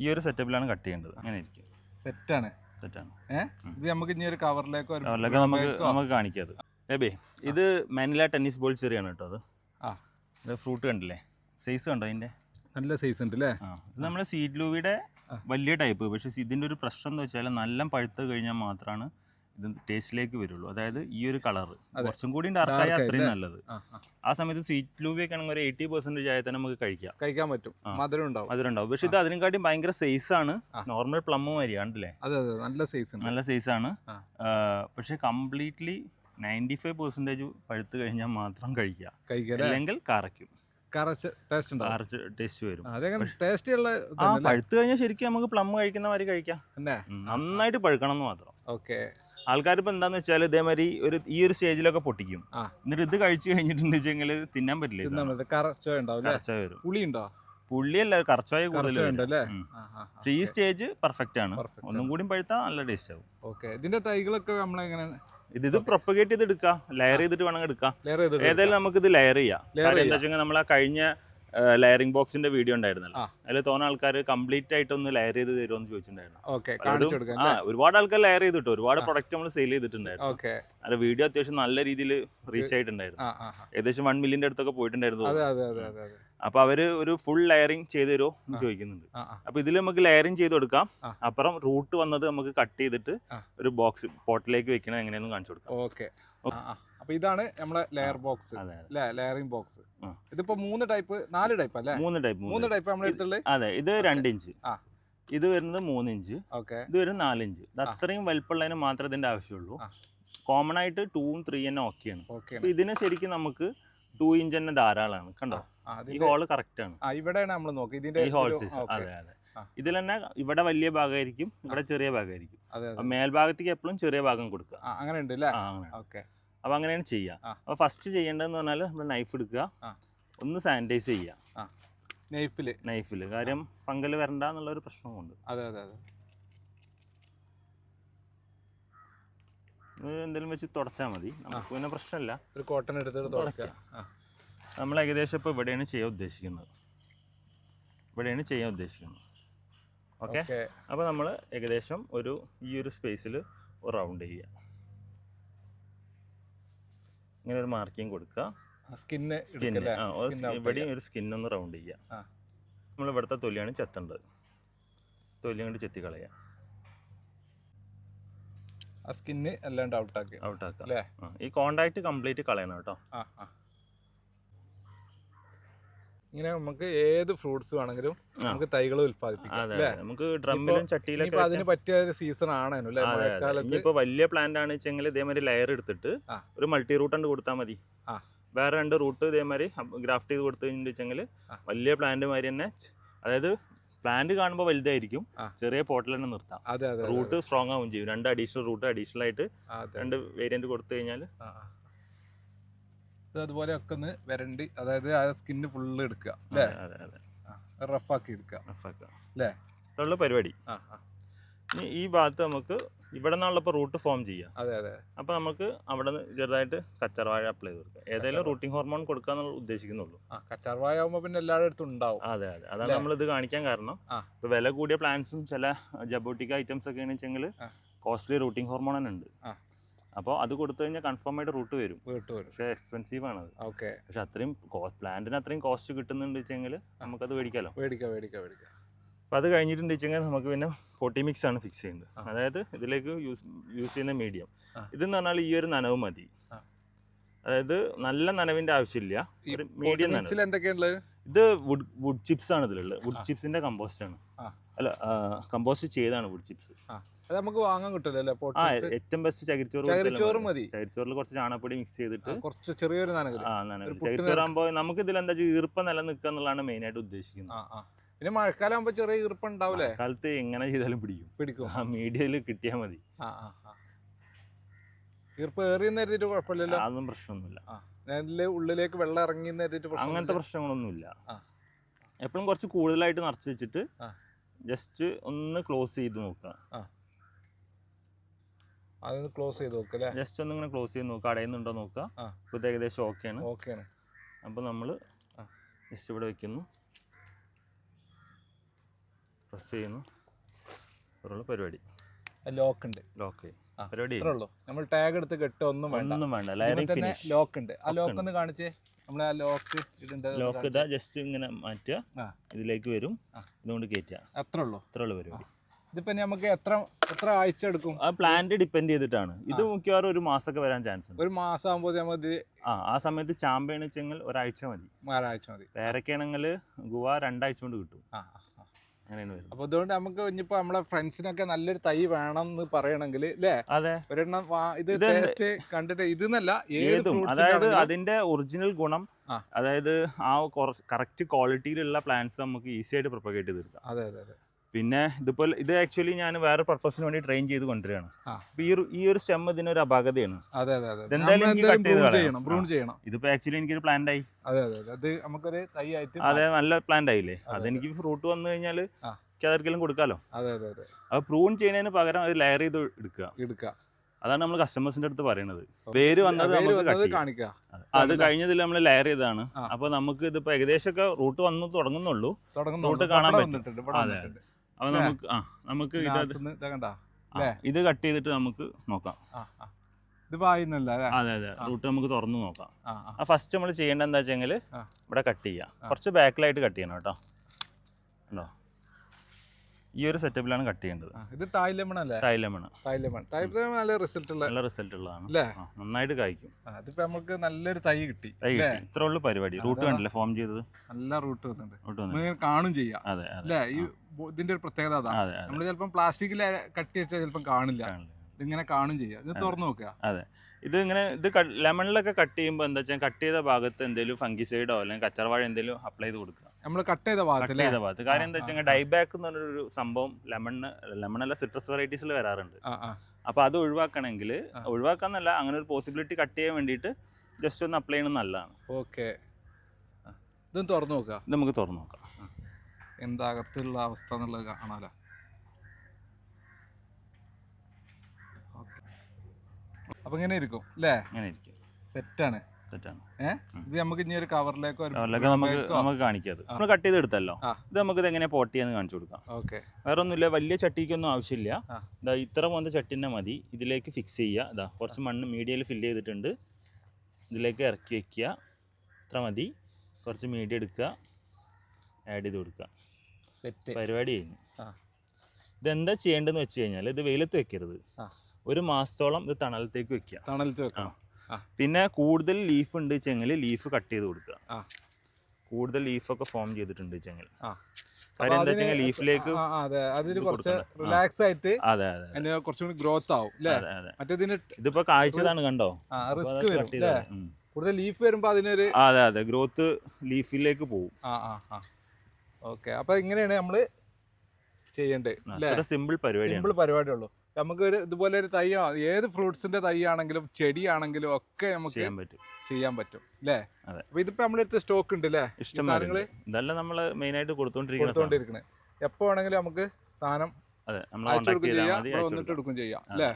ഈ ഒരു സെറ്റപ്പിലാണ് കട്ട് ചെയ്യേണ്ടത്. അങ്ങനെ ഇരിക്കും. സെറ്റാണ് സെറ്റാണ് ഏഹ് ഇത് നമുക്ക് ഇനി ഒരു കവറിലേക്കോ ഒരു നമുക്ക് നമുക്ക് കാണിക്കാം ബേബേ ഇത് മാനില ടെന്നീസ് ബോൾ ചെറിയാണ് കേട്ടോ അത്. ആ. ഇത് ഫ്രൂട്ട് കണ്ടില്ലേ? സൈസ് കണ്ടോ അതിന്റെ നല്ല സൈസ് ഉണ്ട് അല്ലേ ഇത് നമ്മുടെ സീഡ് ലൂവിയുടെ വലിയ ടൈപ്പ് പക്ഷേ ഇതിന്റെ ഒരു പ്രശ്നം എന്ന് വെച്ചാൽ നല്ല പഴുത്ത് കഴിഞ്ഞാൽ മാത്രമാണ് ഇത് ടേസ്റ്റിലേക്ക് വരുള്ളൂ. അതായത് ഈ ഒരു കളർ. കുറച്ചും കൂടി ഡാർക്കായ അത്രയും നല്ലത്. ആ സമയത്ത് സ്വീറ്റ് ലൂവിയൊക്കെ ആണെങ്കിൽ ഒരു എയ്റ്റി പെർസെന്റേജ് ആയാൽ തന്നെ നമുക്ക് കഴിക്കാം. കഴിക്കാൻ പറ്റും. മധുരം ഉണ്ടാവും. മധുരം ഉണ്ടാവും. പക്ഷെ ഇത് അതിനെക്കാട്ടിയും ഭയങ്കര സൈസ് ആണ്. നോർമൽ പ്ലം മാതിരി അതെ നല്ല സൈസ് നല്ല സൈസ് ആണ്. പക്ഷെ കംപ്ലീറ്റ്ലി നയന്റി ഫൈവ് പെർസെന്റേജ് പഴുത്ത് കഴിഞ്ഞാൽ മാത്രം കഴിക്കുക. അല്ലെങ്കിൽ കറച്ച് ടേസ്റ്റ് വരും. പഴുത്ത് കഴിഞ്ഞാൽ ശരിക്കും നമുക്ക് പ്ലം കഴിക്കുന്ന മാതിരി കഴിക്കാം. നന്നായിട്ട് പഴുക്കണം എന്ന് മാത്രം. ഓക്കെ. ആൾക്കാർ ഇപ്പൊ എന്താന്ന് വെച്ചാൽ ഇതേമാതിരി ഒരു ഈ ഒരു സ്റ്റേജിലൊക്കെ പൊട്ടിക്കും. ആ. എന്നിട്ട് ഇത് കഴിച്ചു കഴിഞ്ഞിട്ടുണ്ടെങ്കിൽ തിന്നാൻ പറ്റില്ല കറച്ചായ വരും. പുള്ളിയല്ല കറച്ചായ കൂടുതൽ. ആ, ആ, ആ. പക്ഷേ ഈ സ്റ്റേജ് പെർഫെക്റ്റ് ആണ്. ഒന്നും കൂടി പഴുത്താൽ നല്ല ടേസ്റ്റ് ആവും. ഓക്കെ. ഇതിന്റെ തൈകളൊക്കെ നമ്മളെങ്ങനെ? ഇത് ഇത് പ്രൊപ്പഗേറ്റ് ചെയ്ത് എടുക്കാം ലെയർ ചെയ്തിട്ട് വേണമെങ്കിൽ എടുക്കാം. ഏതായാലും നമുക്ക് ഇത് ലെയർ ചെയ്യാം. എന്താ വെച്ചാൽ നമ്മൾ നമ്മളെ കഴിഞ്ഞ ലെയറിംഗ് ബോക്സിന്റെ വീഡിയോ ഉണ്ടായിരുന്നല്ലോ. അതിൽ തോന്നുന്ന ആൾക്കാർ കംപ്ലീറ്റ് ആയിട്ട് ഒന്ന് ലെയർ ചെയ്ത് തരുമോ എന്ന് ചോദിച്ചിട്ടുണ്ടായിരുന്നു ആ ഒരുപാട് ആൾക്കാർ ലെയർ ചെയ്തിട്ട്. ഒരുപാട്. പ്രൊഡക്റ്റ് നമ്മൾ സെയിൽ ചെയ്തിട്ടുണ്ടായിരുന്നു. അല്ല വീഡിയോ അത്യാവശ്യം നല്ല രീതിയിൽ റീച്ച് ആയിട്ടുണ്ടായിരുന്നു. ഏകദേശം വൺ മില്യന്റെ അടുത്തൊക്കെ പോയിട്ടുണ്ടായിരുന്നു അതെ അതെ അതെ അതെ അതെ അപ്പൊ അവർ ഒരു ഫുൾ ലെയറിംഗ് ചെയ്ത് തരുമോ എന്ന് ചോദിക്കുന്നുണ്ട്. അപ്പോൾ ഇതിൽ നമുക്ക് ലെയറിംഗ് ചെയ്ത് കൊടുക്കാം. അപ്പുറം റൂട്ട് വന്നത് നമുക്ക് കട്ട് ചെയ്തിട്ട് ഒരു ബോക്സ് പോട്ടിലേക്ക് വെക്കണത് എങ്ങനെയെന്ന് കാണിച്ചു കൊടുക്കാം. ഓക്കെ. അപ്പൊ ഇതാണ് നമ്മുടെ ലെയർ ബോക്സ് ലെയറിംഗ് ബോക്സ് ഇതിപ്പോ മൂന്ന് ടൈപ്പ് നാല് ടൈപ്പ് അല്ലേ? മൂന്ന് ടൈപ്പ് മൂന്ന് ടൈപ്പ് നമ്മുടെ അടുത്തുള്ളത് അതെ ഇത് രണ്ട് ഇഞ്ച്. ഇത് വരുന്നത് മൂന്ന് ഇഞ്ച്. ഓക്കെ. ഇത് വരുന്നത് നാല് ഇഞ്ച്. ഇത്. അത്രയും വലിപ്പമുള്ളതിന് മാത്രമേ ഇതിന്റെ ആവശ്യമുള്ളൂ. കോമൺ ആയിട്ട് ടൂവും ത്രീ തന്നെ ഓക്കെയാണ് ഓക്കെ ആണ്. ഇതിന് ശരിക്കും നമുക്ക് ടു ഇഞ്ച് തന്നെ ധാരാളമാണ് കണ്ടോ ഈ ഹോൾ കറക്റ്റ് ആണ്. ഇവിടെയാണ് നമ്മൾ നോക്കുക ഇതിന്റെ ഈ ഹോൾ സൈസ് ഓക്കേ. അതെ അതെ. ഇതിൽ തന്നെ ഇവിടെ വലിയ ഭാഗമായിരിക്കും ഇവിടെ ചെറിയ ഭാഗമായിരിക്കും. മേൽഭാഗത്തേക്ക് എപ്പോഴും ചെറിയ ഭാഗം കൊടുക്കുക. അങ്ങനെ ഉണ്ട് അല്ലേ ഓക്കെ. അപ്പൊ അങ്ങനെയാണ് ചെയ്യുക. അപ്പൊ ഫസ്റ്റ് ചെയ്യേണ്ടതെന്ന് പറഞ്ഞാൽ നമ്മൾ നൈഫ് എടുക്കുക. ഒന്ന് സാനിറ്റൈസ് ചെയ്യുക. നൈഫിൽ നൈഫിൽ കാര്യം ഫംഗൽ വരണ്ട എന്നുള്ള ഒരു പ്രശ്നമുണ്ട് അതെ അതെ അതെ. എന്തെങ്കിലും വെച്ച് തുടച്ചാൽ മതി. നമുക്ക് പിന്നെ പ്രശ്നമില്ല. ഒരു കോട്ടൺ എടുത്തിട്ട് തുടക്കാം. നമ്മൾ ഏകദേശം ഇപ്പോൾ ഇവിടെയാണ് ചെയ്യാൻ ഉദ്ദേശിക്കുന്നത്. ഇവിടെയാണ് ചെയ്യാൻ ഉദ്ദേശിക്കുന്നത്. ഓക്കെ അപ്പോൾ നമ്മൾ ഏകദേശം ഒരു ഈ ഒരു സ്പേസിൽ ഒരു റൗണ്ട് ചെയ്യുക. ഇങ്ങനെ ഒരു മാർക്കിംഗ് കൊടുക്കുക. സ്കിന്ന് സ്കിന്ന് ആ ഇവിടെയും ഒരു സ്കിന്നൊന്ന് റൗണ്ട് ചെയ്യുക. നമ്മൾ ഇവിടുത്തെ തൊലിയാണ് ചെത്തേണ്ടത്. തൊലി കൊണ്ട് ചെത്തി കളയുക. ആ സ്കിന്ന് അല്ലാണ്ട് ഔട്ട് ആക്കി ഔട്ടാക്കുക അല്ലേ? ഈ കോണ്ടാക്ട് കംപ്ലീറ്റ് കളയണം കേട്ടോ. ആ ആ. ഇങ്ങനെ നമുക്ക് ഏത് ഫ്രൂട്ട്സ് വേണമെങ്കിലും. നമുക്ക് തൈകൾ ഉൽപ്പാദിപ്പിക്കാം. നമുക്ക് ഡ്രമ്മിലും അതിന് പറ്റിയ സീസൺ ആണേനു ഇനിയിപ്പോ വലിയ പ്ലാന്റ് ആണ് വെച്ചെങ്കിൽ ഇതേമാതിരി ലെയർ എടുത്തിട്ട്. ഒരു മൾട്ടി റൂട്ട് കണ്ട് കൊടുത്താൽ മതി. വേറെ രണ്ട് റൂട്ട് ഇതേമാതിരി ഗ്രാഫ്റ്റ് ചെയ്ത് കൊടുത്തു കഴിഞ്ഞിട്ടുണ്ടെങ്കിൽ വലിയ പ്ലാന്റ് മാതിരി തന്നെ അതായത് പ്ലാന്റ് കാണുമ്പോൾ വലുതായിരിക്കും. ചെറിയ പോട്ടിൽ തന്നെ നിർത്താം. റൂട്ട് സ്ട്രോങ് ആവും ചെയ്യും. രണ്ട് അഡീഷണൽ റൂട്ട് അഡീഷണൽ ആയിട്ട് രണ്ട് വേരിയന്റ് കൊടുത്തു കഴിഞ്ഞാൽ അതുപോലെ ഒക്കെ ഒന്ന് വരണ്ടി. അതായത് ആ സ്കിന്ന് ഫുള്ള് എടുക്കുക. അല്ലേ അതെ റഫാക്കി എടുക്കുക. അല്ലേ പരിപാടി. ആ ആ. ഇനി ഈ ഭാഗത്ത് നമുക്ക് ഇവിടെ നിന്നുള്ള ഇപ്പോൾ റൂട്ട് ഫോം ചെയ്യാം. അതെ അതെ. അപ്പോൾ നമുക്ക് അവിടെ നിന്ന് ചെറുതായിട്ട് കച്ചറവാഴ അപ്ലൈ ചെയ്ത് കൊടുക്കാം. ഏതായാലും റൂട്ടിംഗ് ഹോർമോൺ കൊടുക്കുക എന്നുള്ള ഉദ്ദേശിക്കുന്നുള്ളൂ. കറ്റാർവായ ആകുമ്പോൾ പിന്നെ എല്ലാവരുടെ അടുത്തും ഉണ്ടാവും. അതെ അതെ. അതാണ് നമ്മൾ ഇത് കാണിക്കാൻ കാരണം. ഇപ്പോൾ ഇപ്പൊ വില കൂടിയ പ്ലാന്റ്സും ചില ജബോട്ടിക് ഐറ്റംസ് ഒക്കെ ആണെന്ന്. കോസ്റ്റ്ലി റൂട്ടിംഗ് ഹോർമോൺ തന്നെ ഉണ്ട്. അപ്പോൾ അത് കൊടുത്തു കഴിഞ്ഞാൽ കൺഫേം ആയിട്ട് റൂട്ട് വരും. റൂട്ട് വരും. പക്ഷേ എക്സ്പെൻസീവ് ആണ് അത് ഓക്കെ. പക്ഷെ അത്രയും പ്ലാന്റിന് അത്രയും കോസ്റ്റ് കിട്ടുന്നുണ്ട് വെച്ചെങ്കിൽ നമുക്കത് മേടിക്കാമല്ലോ മേടിക്കാം മേടിക്കാം മേടിക്കാം. അപ്പോൾ അത് കഴിഞ്ഞിട്ടുണ്ട് വെച്ചെങ്കിൽ നമുക്ക് പിന്നെ പൊട്ടി മിക്സ് ആണ് ഫിക്സ് ചെയ്യുന്നത്. അതായത് ഇതിലേക്ക് യൂസ് യൂസ് ചെയ്യുന്ന മീഡിയം. ഇതെന്ന് പറഞ്ഞാൽ ഈ ഒരു നനവ് മതി. അതായത് നല്ല നനവിന്റെ ആവശ്യമില്ല. ഒരു മീഡിയം നനവ്. എന്തൊക്കെയുള്ളത് ഇത് വുഡ് വുഡ് ചിപ്സ് ആണ് ഇതിലുള്ളത്. വുഡ്. ചിപ്സിന്റെ കമ്പോസ്റ്റ് ആണ്. അല്ല കമ്പോസ്റ്റ് ചെയ്താണ് വുഡ് ചിപ്സ് അത് നമുക്ക് വാങ്ങാൻ കിട്ടില്ലല്ലോ ആ ഏറ്റവും ബെസ്റ്റ് ചകിരിച്ചോറ് ചകിരിച്ചോറ് മതി. ചകിരിച്ചോറിൽ കുറച്ച് ചാണപ്പൊടി മിക്സ് ചെയ്തിട്ട് കുറച്ച് ചെറിയൊരു നനകൽ ആ പുട്ട് ചകിരിച്ചോറാകുമ്പോൾ നമുക്ക് ഇതിൽ എന്താ ഈർപ്പം നിലനിൽക്കുക എന്നുള്ളതാണ് മെയിൻ ആയിട്ട് ഉദ്ദേശിക്കുന്നത്. പിന്നെ മഴക്കാലം ആകുമ്പോ ചെറിയ ഈർപ്പം ഉണ്ടാവില്ലേ കാലത്ത് എങ്ങനെ ചെയ്താലും പിടിക്കും. പിടിക്കും. ആ മീഡിയയിൽ കിട്ടിയാൽ മതി. ആ ആ ആ. ഈർപ്പം ഏറിയെന്ന് കരുതിയിട്ട് കുഴപ്പമില്ലല്ലോ? അതൊന്നും പ്രശ്നമൊന്നുമില്ല. ആ അതിൽ ഉള്ളിലേക്ക് വെള്ളം ഇറങ്ങി കരുതിയിട്ട് അങ്ങനത്തെ. പ്രശ്നങ്ങളൊന്നുമില്ല. ആ. എപ്പോഴും കുറച്ച് കൂടുതലായിട്ട് നിറച്ച് വെച്ചിട്ട് ആ. ജസ്റ്റ് ഒന്ന് ക്ലോസ് ചെയ്ത് നോക്കുക അതൊന്ന് ക്ലോസ് ചെയ്ത് നോക്ക് അല്ലേ ജസ്റ്റ് ഒന്ന് ഇങ്ങനെ ക്ലോസ് ചെയ്ത് നോക്കുക അടയുന്നുണ്ടോ നോക്കുക. ആ. ഇപ്പോൾ ഇത് ഏകദേശം ഓക്കെയാണ്. ഓക്കെയാണ്. അപ്പോൾ നമ്മൾ ആ. ജസ്റ്റ് ഇവിടെ വെക്കുന്നു. പ്രസ് ചെയ്യുന്നു. അത്രയുള്ള പരിപാടി. ലോക്ക് ഉണ്ട് ലോക്ക്. പരിപാടി ഉള്ളൂ. നമ്മൾ ടാഗ് എടുത്ത് കെട്ടോ ഒന്നും വേണ്ട. ഒന്നും വേണ്ട. ലയറിംഗ് ഫിനിഷ് ലോക്ക് ഉണ്ട് ആ ലോക്ക് ഒന്ന് കാണിച്ചേ. നമ്മൾ ആ ലോക്ക് ഇടേണ്ടത് ലോക്ക് ഇതാ ജസ്റ്റ് ഇങ്ങനെ മാറ്റുക. ഇതിലേക്ക് വരും. ഇതുകൊണ്ട് കയറ്റുക അത്രേ ഉള്ളൂ. ഇത്രയുള്ള പരിപാടി. ഇതിപ്പോ നമുക്ക് എത്ര എത്ര ആഴ്ച എടുക്കും? ആ പ്ലാന്റ് ഡിപെൻഡ് ചെയ്തിട്ടാണ്. ഇത് മിക്കവാറും ഒരു മാസമൊക്കെ വരാൻ ചാൻസ് ഉണ്ട്. ഒരു മാസം ആകുമ്പോൾ നമുക്ക് ആ ആ സമയത്ത് ചാമ്പയാണ് വെച്ചെങ്കിൽ ഒരാഴ്ച മതി. ഒരാഴ്ച മതി. പേരക്കാണെങ്കിൽ ഗുവ രണ്ടാഴ്ച കൊണ്ട് കിട്ടും. അങ്ങനെയാണ് വരുന്നത്. അപ്പൊ അതുകൊണ്ട് നമുക്ക് ഇനിയിപ്പോ നമ്മളെ ഫ്രണ്ട്സിനൊക്കെ നല്ലൊരു തൈ വേണം എന്ന് പറയണമെങ്കിൽ അല്ലേ അതെ. ഒരെണ്ണം ഇത് ടേസ്റ്റ് കണ്ടിട്ട് ഇതെന്നല്ല ഏത് ഏതും. അതായത് അതിന്റെ ഒറിജിനൽ ഗുണം അതായത് ആ കറക്റ്റ് ക്വാളിറ്റിയിലുള്ള പ്ലാന്റ്സ് നമുക്ക് ഈസി ആയിട്ട് പ്രൊപ്പഗേറ്റ് ചെയ്ത് തീർക്കാം അതെ അതെ അതെ. പിന്നെ ഇതിപ്പോൾ ഇത് ആക്ച്വലി ഞാൻ വേറെ പർപ്പസിന് വേണ്ടി ട്രെയിൻ ചെയ്ത് കൊണ്ടുവരികയാണ്. അപ്പൊ ഈ ഒരു ഈ ഒരു സ്റ്റെം ഇതിനൊരു അപാകതയാണ്. അതെ അതെ അതെ. എനിക്ക് ചെയ്ത് prune ചെയ്യണം ഇതിപ്പോ ആക്ച്വലി എനിക്കൊരു പ്ലാന്റ് ആയി. അതെ അതെ അതെ. നമുക്കൊരു തൈ ആയിട്ട് അതെ നല്ല പ്ലാന്റ് ആയില്ലേ? അതെ, അതെനിക്ക് ഫ്രൂട്ട് വന്നു കഴിഞ്ഞാൽ ആ. കൊടുക്കാലോ? അതെ അതെ അതെ. അത് പ്രൂൺ ചെയ്യുന്നതിന് പകരം അത് ലെയർ ചെയ്ത് എടുക്കുക. എടുക്കുക. അതാണ് നമ്മൾ കസ്റ്റമേഴ്സിന്റെ അടുത്ത് പറയുന്നത് വേര് വന്നത് നമുക്ക് അത് കഴിഞ്ഞതിൽ നമ്മൾ ലെയർ ചെയ്തതാണ്. അപ്പൊ നമുക്ക് ഇതിപ്പോ ഏകദേശമൊക്കെ റൂട്ട് വന്ന് തുടങ്ങുന്നുള്ളൂ. റൂട്ട് കാണാൻ പറ്റുന്നുണ്ട് പറ്റും. അതെ, നമുക്ക് ആ നമുക്ക് ഇത് ഇതാ കട്ട് ചെയ്തിട്ട് നമുക്ക് നോക്കാം. ഇത് അല്ലേ അതെ അതെ. റൂട്ട് നമുക്ക് തുറന്നു നോക്കാം. ആ ഫസ്റ്റ് നമ്മൾ ചെയ്യേണ്ടത് എന്താ വെച്ചാൽ ഇവിടെ കട്ട് ചെയ്യാം. കുറച്ച് ബാക്കിലായിട്ട് കട്ട് ചെയ്യണം കേട്ടോ. ഉണ്ടോ ഈ ഒരു സെറ്റപ്പിലാണ് കട്ട് ചെയ്യേണ്ടത്. ഇത് തായ് ലെമൺ അല്ലേ? Thai lemon Thai lemon Thai lemon നല്ല റിസൾട്ട് ഉള്ള നല്ല റിസൾട്ട് ഉള്ളതാണ്? നന്നായിട്ട് കായ്ക്കും. അതിപ്പോ നമുക്ക് നല്ലൊരു തൈ കിട്ടി. തൈ കിട്ടി. ഇത്ര ഉള്ളു പരിപാടി. റൂട്ട് കണ്ടില്ലേ? ഫോം ചെയ്തത്? നല്ല റൂട്ട് വന്നിട്ടുണ്ട്. കാണും ചെയ്യാം. അതെ അല്ലേ ഈ ഇതിന്റെ ഒരു പ്രത്യേകത അതാ. നമ്മൾ ചിലപ്പോൾ പ്ലാസ്റ്റിക്കിൽ കട്ടി വെച്ചാൽ ചിലപ്പോൾ കാണില്ല. കാണില്ലേ? ഇതിങ്ങനെ കാണും ചെയ്യാം. ഇത് തുറന്നു നോക്കുക അതെ. ഇത് ഇങ്ങനെ ഇത് ലെമണിലൊക്കെ കട്ട് ചെയ്യുമ്പോൾ എന്താ വെച്ചാൽ കട്ട് ചെയ്ത ഭാഗത്ത് എന്തെങ്കിലും ഫംഗിസൈഡോ അല്ലെങ്കിൽ കച്ചറവാഴ എന്തെങ്കിലും അപ്ലൈ ചെയ്ത് കൊടുക്കുക നമ്മൾ കട്ട് ചെയ്ത കട്ട് ഭാഗത്തല്ലേ ചെയ്ത ഭാഗത്ത്. കാര്യം എന്താ വെച്ചാൽ ഡൈബാക്ക് എന്ന് പറഞ്ഞൊരു സംഭവം ലെമണ് ലെമണല്ല സിട്രസ് വെറൈറ്റീസിൽ വരാറുണ്ട്. ആ ആ. അപ്പോൾ അത് ഒഴിവാക്കണമെങ്കിൽ ആ. ഒഴിവാക്കാന്നല്ല അങ്ങനെ ഒരു പോസിബിലിറ്റി കട്ട് ചെയ്യാൻ വേണ്ടിയിട്ട് ജസ്റ്റ് ഒന്ന് അപ്ലൈ ചെയ്യണം നല്ലതാണ്. ഓക്കെ. ഇതും തുറന്നു നോക്കുക ഇത് നമുക്ക് തുറന്നു നോക്കാം. എന്താ അകത്തുള്ള അവസ്ഥ എന്നുള്ളത് കാണാലോ? അപ്പൊ ഇങ്ങനെ ഇരിക്കും അല്ലേ? അങ്ങനെ ഇരിക്കും. സെറ്റാണ് സെറ്റാണ്. ഇത് നമുക്ക് ഇനി ഒരു കവറിലേക്കോ നമുക്ക് നമുക്ക് കാണിക്കാം നമ്മൾ കട്ട് ചെയ്ത് എടുത്തല്ലോ ഇത് നമുക്ക് ഇത് എങ്ങനെ പോട്ട് ചെയ്യാന്ന് കാണിച്ചു കൊടുക്കാം. ഓക്കെ. വേറെ ഒന്നുമില്ല വലിയ ചട്ടിക്കൊന്നും ആവശ്യമില്ല. ഇതാ ഇത്ര പോകുന്ന ചട്ടിനെ മതി. ഇതിലേക്ക് ഫിക്സ് ചെയ്യുക ഇതാ കുറച്ച് മണ്ണ് മീഡിയയിൽ ഫില്ല് ചെയ്തിട്ടുണ്ട്. ഇതിലേക്ക് ഇറക്കി വെക്കുക. ഇത്ര മതി. കുറച്ച് മീഡിയ എടുക്കുക. ആഡ് ചെയ്ത് കൊടുക്കുക. സെറ്റ്. പരിപാടി കഴിഞ്ഞു. ഇതെന്താ ചെയ്യേണ്ടതെന്ന് വെച്ച് കഴിഞ്ഞാൽ ഇത് വെയിലത്ത് വെക്കരുത്. ഒരു മാസത്തോളം ഇത് തണലത്തേക്ക് വെക്കുക. തണലത്ത് വെക്കണം. പിന്നെ കൂടുതൽ ലീഫ് ഉണ്ട് വെച്ചെങ്കിൽ ലീഫ് കട്ട് ചെയ്ത് കൊടുക്കുക. ആ. കൂടുതൽ ലീഫൊക്കെ ഫോം ചെയ്തിട്ടുണ്ട് വെച്ചെങ്കിൽ. കാര്യം എന്താ അതിന് ലീഫിലേക്ക് അതെ. അതിന് കുറച്ച് റിലാക്സ് ആയിട്ട് അതെ അതെ അതിന് കുറച്ചും കൂടി ഗ്രോത്ത് ആവും മറ്റേതിന് ഇതിപ്പോ കാഴ്ചതാണ് കണ്ടോ? റിസ്ക് വരും. കൂടുതൽ ലീഫ് വരുമ്പോ അതിനൊരു അതെ അതെ. ഗ്രോത്ത് ലീഫിലേക്ക് പോകും. ഓക്കെ അപ്പൊ ഇങ്ങനെയാണ് നമ്മൾ ചെയ്യേണ്ടത് സിമ്പിൾ പരിപാടി സിമ്പിൾ പരിപാടിയുള്ളൂ നമുക്ക് ഒരു ഇതുപോലെ ഒരു തൈ ഏത് ഫ്രൂട്ട്സിന്റെ തൈ ആണെങ്കിലും ചെടിയാണെങ്കിലും ഒക്കെ നമുക്ക് ചെയ്യാൻ പറ്റും. ചെയ്യാൻ പറ്റും അല്ലേ. അപ്പൊ ഇതിപ്പോ നമ്മുടെ അടുത്ത് സ്റ്റോക്ക് ഉണ്ട് അല്ലേ ഇഷ്ടം സാധനങ്ങൾ ഇതെല്ലാം നമ്മൾ മെയിൻ ആയിട്ട് കൊടുത്തോണ്ടിരിക്കുന്നത് എപ്പോ വേണമെങ്കിലും നമുക്ക് സാധനം അയച്ചു കൊടുക്കുകയും ചെയ്യാം വന്നിട്ട് എടുക്കുകയും എടുക്കും ചെയ്യാം അല്ലേ